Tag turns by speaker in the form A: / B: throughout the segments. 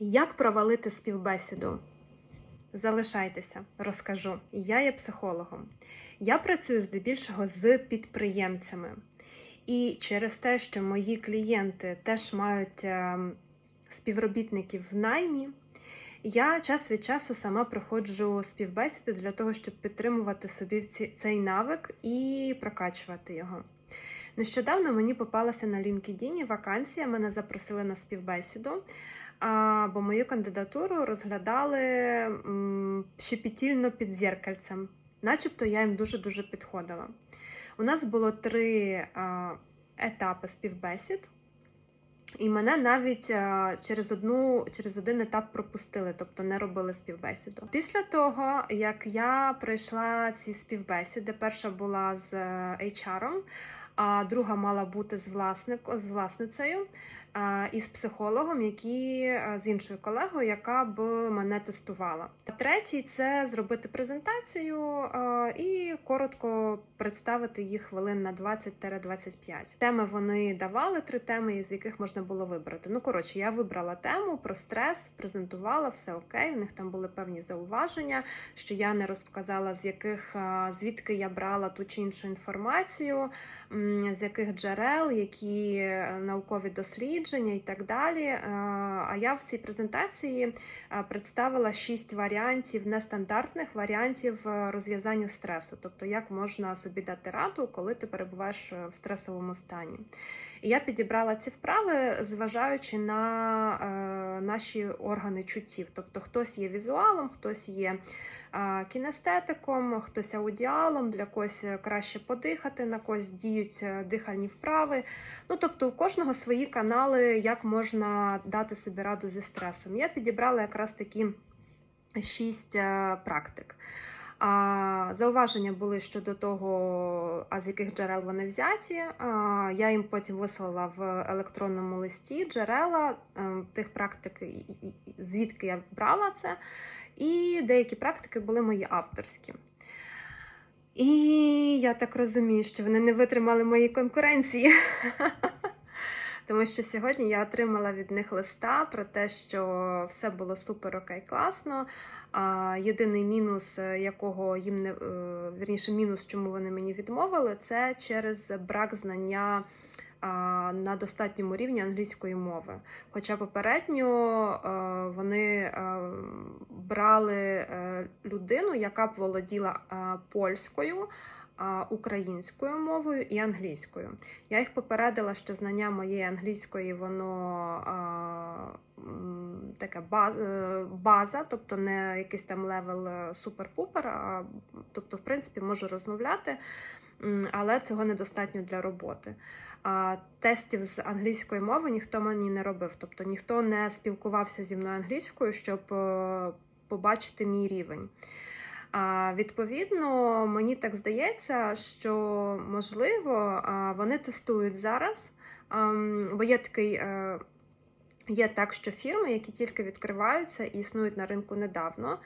A: Як провалити співбесіду? Залишайтеся, розкажу. Я є психологом. Я працюю здебільшого з підприємцями. І через те, що мої клієнти теж мають е, співробітників в наймі, я час від часу сама проходжу співбесіди для того, щоб підтримувати собі цей навик і прокачувати його. Нещодавно мені попалася на LinkedIn вакансія, мене запросили на співбесіду, бо мою кандидатуру розглядали щепетільно під зеркальцем, начебто я їм дуже-дуже підходила. У нас було три етапи співбесід. І мене навіть через одну через один етап пропустили, тобто не робили співбесіду. Після того, як я пройшла ці співбесіди, перша була з е, HR, а друга мала бути з власник, з власницею і з психологом, які з іншою колегою, яка б мене тестувала. Третій це зробити презентацію і коротко представити їх хвилин на 20-25. Теми вони давали три теми, з яких можна було вибрати. Ну коротше, я вибрала тему про стрес, презентувала все окей. У них там були певні зауваження, що я не розказала з яких звідки я брала ту чи іншу інформацію, з яких джерел, які е, наукові дослідження і так далі. Е, А я в цій презентації е, представила шість варіантів, нестандартних варіантів розв'язання стресу, тобто як можна собі дати раду, коли ти перебуваєш в стресовому стані. І я підібрала ці вправи, зважаючи на наші органи чуттів. Тобто хтось є візуалом, хтось є кінестетиком, хтось аудіалом, для когось краще подихати, на когось діють е, дихальні вправи. Ну, тобто, у кожного свої канали, як можна дати собі раду зі стресом. Я підібрала якраз такі шість е, практик. А, зауваження були щодо того, а з яких джерел вони взяті. А, я їм потім вислала в електронному листі джерела е, тих практик, звідки я брала це. І деякі практики були мої авторські. І я так розумію, що вони не витримали моєї конкуренції. Тому що сьогодні я отримала від них листа про те, що все було супер окей, класно. А єдиний мінус, е, якого їм не е, вірніше, мінус, чому вони мені відмовили, це через брак знання на достатньому рівні англійської мови. Хоча попередньо е, вони е, брали е, людину, яка б володіла польською. Українською мовою і англійською. Я їх попередила, що знання моєї англійської воно таке баз, е, база, тобто не якийсь там левел е, супер-пупер, а тобто, в принципі, можу розмовляти, але цього недостатньо для роботи. Тестів з англійської мови ніхто мені не робив, тобто ніхто не спілкувався зі мною англійською, щоб е, побачити мій рівень. Відповідно, мені так здається, що можливо вони тестують зараз, бо є такий. Є так, що фірми, які тільки відкриваються і існують на ринку недавно,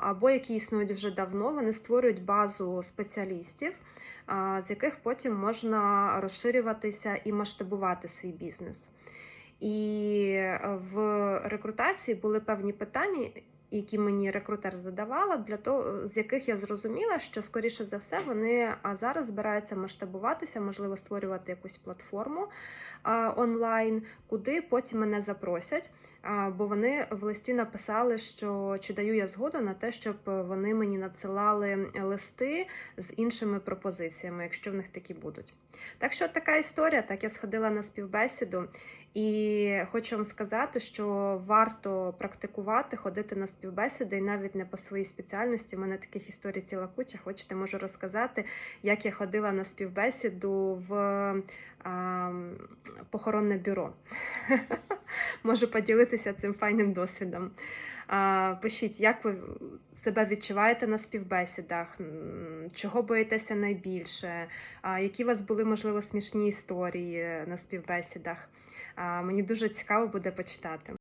A: або які існують вже давно, вони створюють базу спеціалістів, з яких потім можна розширюватися і масштабувати свій бізнес. І е, в рекрутації були певні питання, які мені рекрутер задавала, для того, з яких я зрозуміла, що скоріше за все вони зараз збираються масштабуватися, можливо, створювати якусь платформу онлайн, куди потім мене запросять. Бо вони в листі написали, що чи даю я згоду на те, щоб вони мені надсилали листи з іншими пропозиціями, якщо в них такі будуть. Так що така історія. Так я сходила на співбесіду. І хочу вам сказати, що варто практикувати, ходити на співбесіди і навіть не по своїй спеціальності. У мене таких історій ціла куча. Хочете, можу розказати, як я ходила на співбесіду в а, похоронне бюро. Можу поділитися цим файним досвідом. Пишіть, як ви себе відчуваєте на співбесідах, чого боїтеся найбільше, які у вас були, можливо, смішні історії на співбесідах. Мені дуже цікаво буде почитати.